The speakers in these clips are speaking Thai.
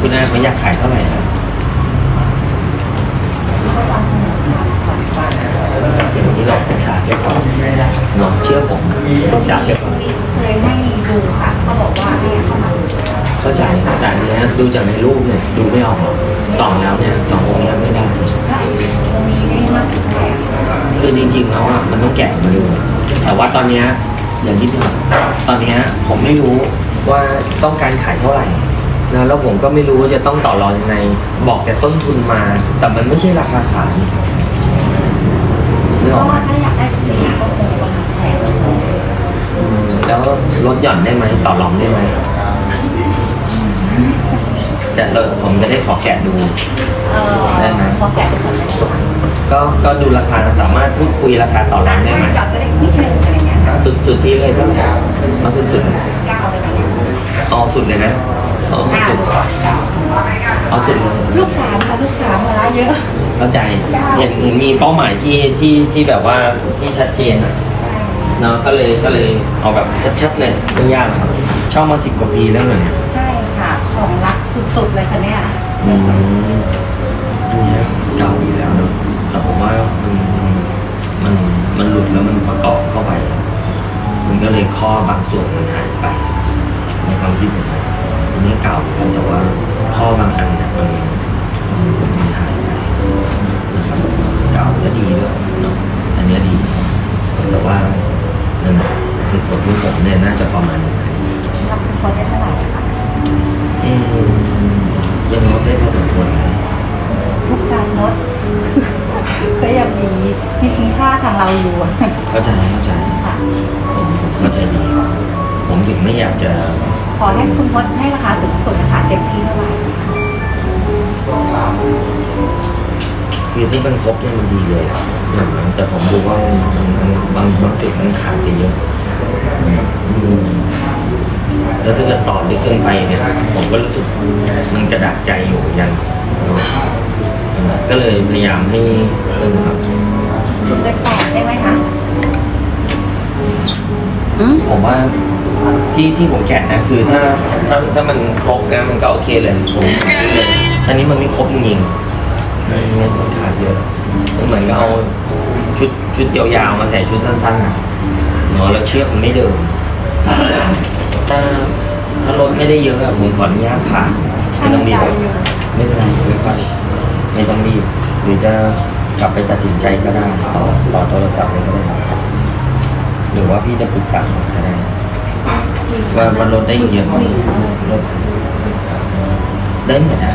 คุณอาเขาอยากขายเท่าไหร่ครับเดี๋ยววันนี้เราปรึกษาเกี่ยวกับน้องเชื่อผมปรึกษาเกี่ยวกับเคยให้ดูค่ะเขาบอกว่าให้เข้ามาดูเข้าใจแต่เนี้ยดูจากในรูปเนี่ยดูไม่ออกหรอกสองแล้วเนี่ยสององค์เนี้ยไม่ได้ตรงนี้ได้มากสุดแปดคือจริงๆแล้วอะมันต้องแกะมาดู แต่ว่าตอนเนี้ยอย่างที่บอกตอนเนี้ยผมไม่รู้ว่าต้องการขายเท่าไหร่ นะแล้วผมก็ไม่รู้ว่าจะต้องต่อรองยังไง บอกแต่ต้นทุนมา แต่มันไม่ใช่ราคาขายนึกเพออกราะไหมว่าถ้าอยากได้สีก็คงประมาณแปดอืมแล้วลดหย่อนได้ไหมต่อรองได้ไหมจะเราผมจะได้ขอแกะดู เออพอแกะไปก่อนเลยก็ก็ดูราคาสามารถพูดคุยราคาต่อรองได้ไหมจอดก็ได้นิดนึงอะไรเงี้ยค่ะสุดสุดที่เลยก็เอาสุดสุดก้าวไปไหนเนี่ยๆเอาสุดเลยนะ เอาอ่าสุดเอาสุดเลยลูกสามค่ะลูกสามมาเยอะเข้าใจอย่างมีเป้าหมายที่ที่ที่แบบว่าที่ชัดเจนอะเนาะก็เลยก็เลยเอาแบบชัดๆเลยไม่ยากหรอกครับชอบมาสิบกว่าปีแล้วเหมือนเนี่ยใช่ค่ะของรักสุดๆเลยค่ะเนี่ยอืมอันเนี้ยเก่าอยู่แล้วเนาะแต่ผมว่ามันมันมันหลุดแล้วมันประกอบเข้าไปมันก็เลยข้อบางส่วนมันหายไปในความคิดผมนะ อันนี้เก่าแต่ว่าข้อบางอันเนี่ยมันมันหายไปนะครับเก่าและดีด้วยเนาะอันนี้ดี แต่ว่านั่นแหละเหตุผลที่ผมเนี่ยน่าจะประมาณนี้รับคุณคนได้เท่าไหร่คะเอ๊ยังลดได้พอสมควรทุกการลดก็ยังมีที่คุณค่าทางเราอยู่เข้าใจเข้าใจผมเข้าใจดีผมถึงไม่อยากจะ ขอให้คุณพดให้ราคาสูงสุดนะคะเต็มที่เท่าไหร่คือที่มันครบเนี่ยมันดีเลยอะอย่างนั้นแต่ผมดูว่ามันมันบางบางจุดมันขาดไปเยอะอืมแล้วถ้าเกิดต่อลึกเกินไปเนี่ยผมก็รู้สึกมันกระดากใจอยู่ยังเนอะก็เลยพยายามให้เรื่อครับถึงเลขแปดได้ไหมคะผมว่า ที่ที่ผมแกะนะคือถ้าถ้าถ้ามันครบนะมันก็โอเคเลยผมซื้อเลยอันนี้มันไม่ครบจริงๆมันเงินมันขาดเยอะมันเหมือนกับเอาชุดชุดยาวๆมาใส่ชุดสั้นๆอะเนาะแล้วเชือกมันไม่เดินถ้าถ้ารถไม่ได้เยอะอะผมขออนุญาตผ่านไม่ต้องรีบไม่เป็นไรไม่ค่อยไม่ต้องรีบหรือจะกลับไปตัดสินใจก็ได้ต่อต่อโทรศัพท์เลยก็ได้หรือว่าพี่จะปรึกษาผมก็ได้ ว่ามันลดได้เยอะไหมลดได้หมดนะ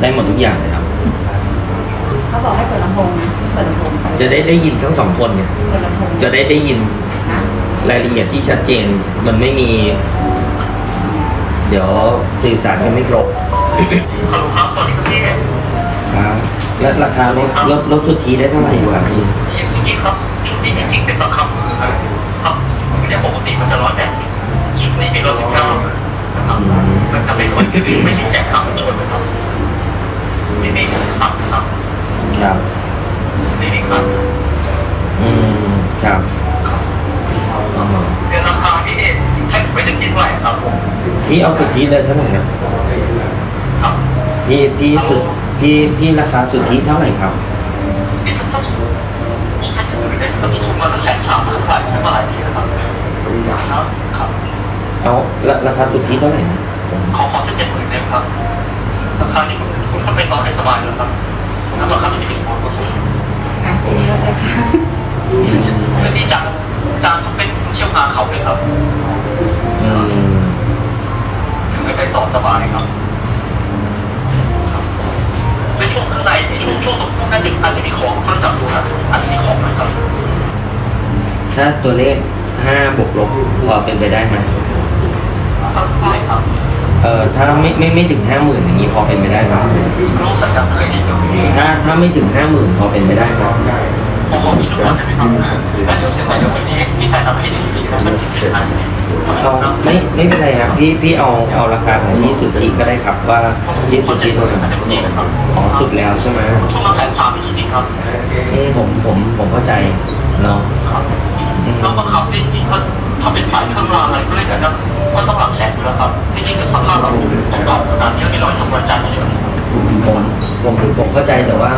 ได้หมดทุกอย่างเลยครับ เขาบอกให้เปิดลำโพงนะเปิดลำโพงจะได้ได้ยินทั้งสองคนไงเปิดลำโพงจะได้ได้ยินค่ะรายละเอียดที่ชัดเจนมันไม่มี เดี๋ยวสื่อสารกันไม่ครบฮัลโหลครับสวัสดีครับพี่ครับและราคาลดลดลดสุทธิได้เท่าไหร่อยู่ครับพี่จริงๆครับชุดนี้จริงๆเป็นราคามือครับครับ เนี่ยปกติมันจะร้อยแปดชุดนี้มีร้อยสิบเก้านะครับมันจะเป็นคนที่ไม่ใช่แจกครับชนนะครับไม่มีครับครับครับไม่มีครับอืมครับอ๋อเป็นราคาที่ให้ไม่ถึงที่เท่าไหร่ครับผมพี่เอาสุทธิเลยเท่าไหร่ครับครับพี่พี่สุดพี่พี่ราคาสุทธิเท่าไหร่ครับมีชุดต้องสูงมีแค่ชุดอื่นเนี่ยก็มีชุดมาตั้งแสนสามพันบาทใช่ไหมอะไรนี่นะครับ ครับครับเอาราราคาสุทธิเท่าไหร่นะขอขอสักเจ็ดหมื่นได้ไหมครับราคานี้คุณคุณเข้าไปต่อได้สบายแล้วครับแล้วราคาที่มีสปอนเซอร์สูงอะเต็มเยอะเลยค่ะซึ่งนี่จานจานต้องเป็นเชี่ยวงานเขาเลยครับ อืมถึงจะไปต่อสบายครับครับในช่วงข้างในในช่วงช่วงตรงนู้นน่าจะอาจจะมีของต้องจับดูนะอาจจะมีของหน่อยครับ ถ้าตัวเลข ห้าบวกลบพอเป็นไปได้ไหมครับได้ครับเอ่อถ้าไม่ไม่ไม่ถึงห้าหมื่นอย่างนี้พอเป็นไปได้ไหมรู้สัญญาณเคยดีกับพี่ถ้าถ้าไม่ถึงห้าหมื่นพอเป็นไปได้ไหมผมบอกที่ทุกคนนะครับและเดี๋ยวเสร็จแล้วเดี๋ยววันนี้พี่ชายทำให้ดีดีแล้วมันจะอ่านเอาไม่ไม่เป็นไรครับพี่พี่เอาเอาราคาของพี่สุทธิก็ได้ครับว่าพี่สุทธิเท่าไหร่อาจจะดีนะครับอ๋อสุดแล้วใช่ไหมทุนละแสนสามจริงๆครับเอ้ผมผมผมเข้าใจเนาะครับ แล้วบางคำที่จริงเขาถ้าเป็นสายเครื่องรางอะไรก็เลยแบบนั้ก็ต้องหลักแสนอยู่แล้วครับ ที่จริงก็สภาพเราของเราขกาดนี้ที่เราทำประจำอยู่ผมผมผมเข้าใจแต่ว่า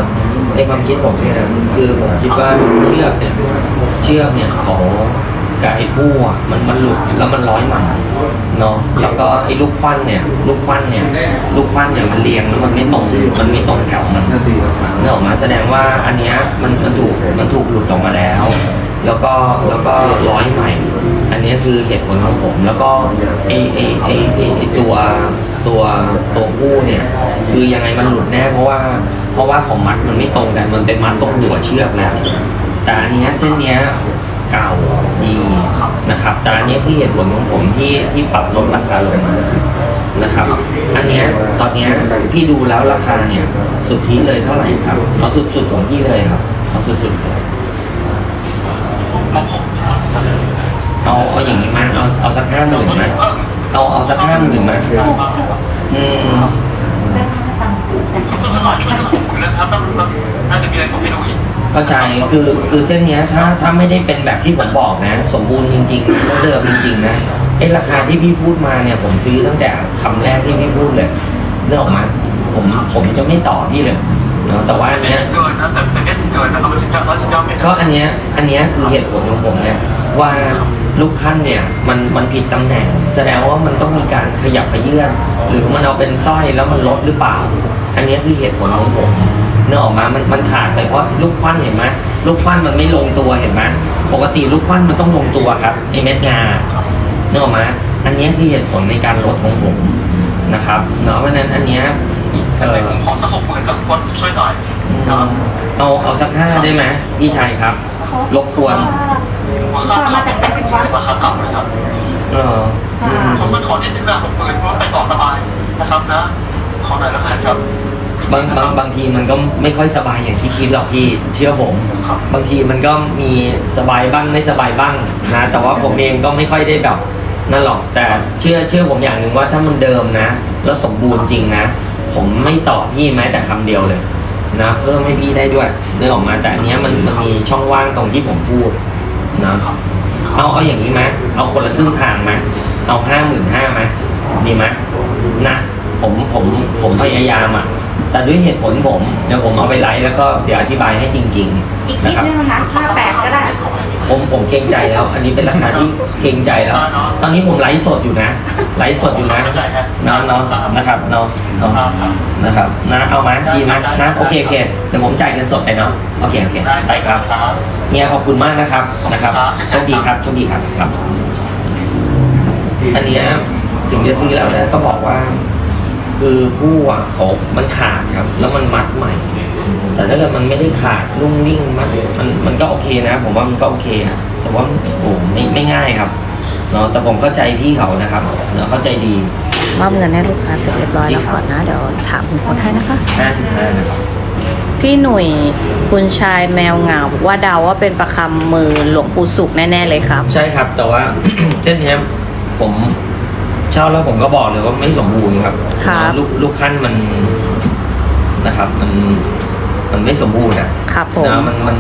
ในความคิดผมเนี่ยคือผมคิดว่าเชือกเนี่ยเชือกเนี่ยเขากับไอ้ผู้อะมันมันหลุดแล้วมันร้อยหมาเนาะแล้วก็ไอ้ลูกควันเนี่ยลูกควันเนี่ยลูกควันเนี่ยมันเรียงแล้วมันไม่ตรงมันไม่ตรงแถวมันเนื้อออกมาแสดงว่าอันเนี้ยมันมันถูกมันถูกหลุดออกมาแล้ว แล้วก็แล้วก็ร้อยใหม่ อันนี้คือเหตุผลของผม แล้วก็ไอไอไอไอ้ตัวตัวตัวผู้เนี่ยคือยังไงมันหลุดแน่เพราะว่า เพราะว่าของมัดมันไม่ตรงกันมันเป็นมัดตรงหัวเชือกแล้วแต่อันนี้เส้นเนี้ยเก่าดีนะครับแต่อันนี้ยคือเหตุผลของผมที่ที่ปรับลดราคาลงมานะครับ อันเนี้ยตอนเนี้ยพี่ดูแล้วราคาเนี่ยสุดที่เลยเท่าไหร่ครับเอาสุดๆของพี่เลยครับเอาสุดๆเลย เอาเอาอย่างนี้มาเอาเอาสักห้าหมื่นไหมเอาเอาสักห้าหมื่นไหมอืมได้ค่าตังค์แต่ก็สมัครช่วยผมคุยแล้วครับน่าจะมีอะไรผมให้ดูเข้าใจคือคือเส้นเนี้ยถ้าถ้าไม่ได้เป็นแบบที่ผมบอกนะ สมบูรณ์จริงๆแล้วเดิมจริงๆนะไอ้ราคาที่พี่พูดมาเนี่ย ผมซื้อตั้งแต่คำแรกที่พี่พูดเลยเรื่องออกมาผมผมจะไม่ต่อพี่เลยเนาะแต่ว่าอันเนี้ยเกินนะแต่แต่เกินนะครับมันสิบเก้าร้อยสิบเก้าเมตรก็อันเนี้ยอันเนี้ยคือเหตุผลของผมเนี่ยว่าลูกขั้นเนี่ยมันมันผิดตำแหน่ง แสดงว่ามันต้องมีการขยับขยื่นหรือมันเอาเป็นสร้อยแล้วมันลดหรือเปล่า อันเนี้ยคือเหตุผลของผมเนื้อออกมามันมันขาดไปเพราะลูกควันเห็นไหมลูกควันมันไม่ลงตัวเห็นไหมปกติลูกควันมันต้องลงตัวครับไอเม็ดงาเนื้อออกมาอันเนี้ยคือเหตุผลในการลดของผมนะครับเนาะเพราะฉะนั้นอันเนี้ยเอทำไมอผมขอสักหกหมื่นกับคนช่วยหน่อย นะเอาเอาสักห้าได้ไหมพี่ชัยครับ รบกวนว่าค่ามาจากไหนเป็นว่าค่าเก่านะครับเอออืมผมมันขอนิดนึงนะหกหมื่นเพราะไปต่อสบายนะครับนะขอหน่อยแล้วกันครับบางบางบางทีมันก็ไม่ค่อยสบายอย่างที่คิดหรอกพี่เชื่อผม บางทีมันก็มีสบายบ้างไม่สบายบ้างนะแต่ว่าผมเองก็ไม่ค่อยได้แบบนั่นหรอกแต่เชื่อเชื่อผมอย่างหนึ่งว่าถ้ามันเดิมนะ แล้วสมบูรณ์จริงนะ ผมไม่ตอบพี่แม้แต่คำเดียวเลย นะเพิ่มให้พี่ได้ด้วยเรื่อออกมาแต่อันเนี้ยมันมันมีช่องว่างตรงที่ผมพูดนะเอาเอาอย่างนี้ไหมเอาคนละครึ่งทางไหมเอาห้าหมื่นห้าไหมดีไหมนะผมผมผมพยายามอะแต่ด้วยเหตุผลผมเดี๋ยวผมเอาไปไลฟ์แล้วก็เดี๋ยวอธิบายให้จริง อีกๆ นินะดครับ นึงนะห้าแปดก็ได้ ผมผมเกรงใจแล้ว อันนี้เป็นราคาที่เกรงใจแล้ว ตอนนี้ผมไลฟ์สดอยู่นะ ไลฟ์สดอยู่นะน้องน้องนะครับน้องน้องนะครับนะเอามาดีนะนะโอเคโอเคเดี๋ยวผมจ่ายเงินสดไปเนาะโอเคโอเคไปครับเนี่ยขอบคุณมากนะครับนะครับโชคดีครับโชคดีครับครับ อันเนี้ยถึงจะซื้อแล้วนะก็บอกว่า คือผู้อะเขามันขาดครับ แล้วมันมัดใหม่ แต่ถ้าเกิดมันไม่ได้ขาดนุ่งนิ่งมันมันมันก็โอเคนะ ผมว่ามันก็โอเคอะแต่ว่าโอ้ไม่ไม่ง่ายครับเนาะแต่ผมเข้าใจพี่เขานะครับเนาะเข้าใจดีมอบเงินให้ลูกค้าเสร็จเรียบร้อยแล้วก่อนนะเดี๋ยวถามคุณคนให้นะคะ55นะครับพี่หนุ่ยคุณชายแมวเหงาบอกว่าเดาว่าเป็นประคำมือหลวงปู่สุขแน่ๆเลยครับ ใช่ครับ แต่ว่า เส้นเนี้ยผมเช่าแล้วผมก็บอกเลยว่าไม่สมบูรณ์ครับครับเนาะลูกลูกขั้นมันนะครับ มัน มันไม่สมบูรณ์อะครับผมนะมันมัน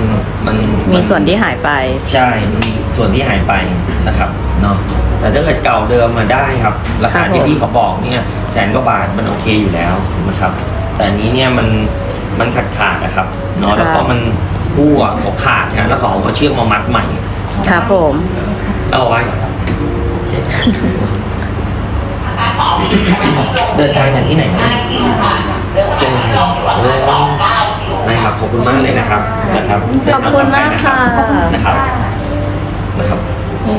มันมีส่วนที่หายไป ใช่มันมีส่วนที่หายไปนะครับเนาะแต่ถ้าเกิดเก่าเดิมมาได้ครับ ราคาครับผมที่พี่เขาบอกเนี่ยแสนกว่าบาทมันโอเคอยู่แล้วนะครับ แต่อันนี้เนี่ยมันมันขาดขาดๆนะครับเนาะแล้วก็มันผู้อะเขาขาดนะแล้วเขาเอามาเชื่อมมามัดใหม่ ครับผมเอาไว้เดินทางจากที่ไหน มากเลยนะครับนะครับขอบคุณมากค่ะ นะครับนะครับนี่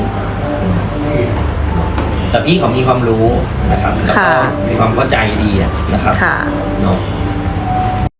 แต่พี่เขามีความรู้นะครับแล้วก็ค่ะมีความเข้าใจดีอะนะครับค่ะเนาะ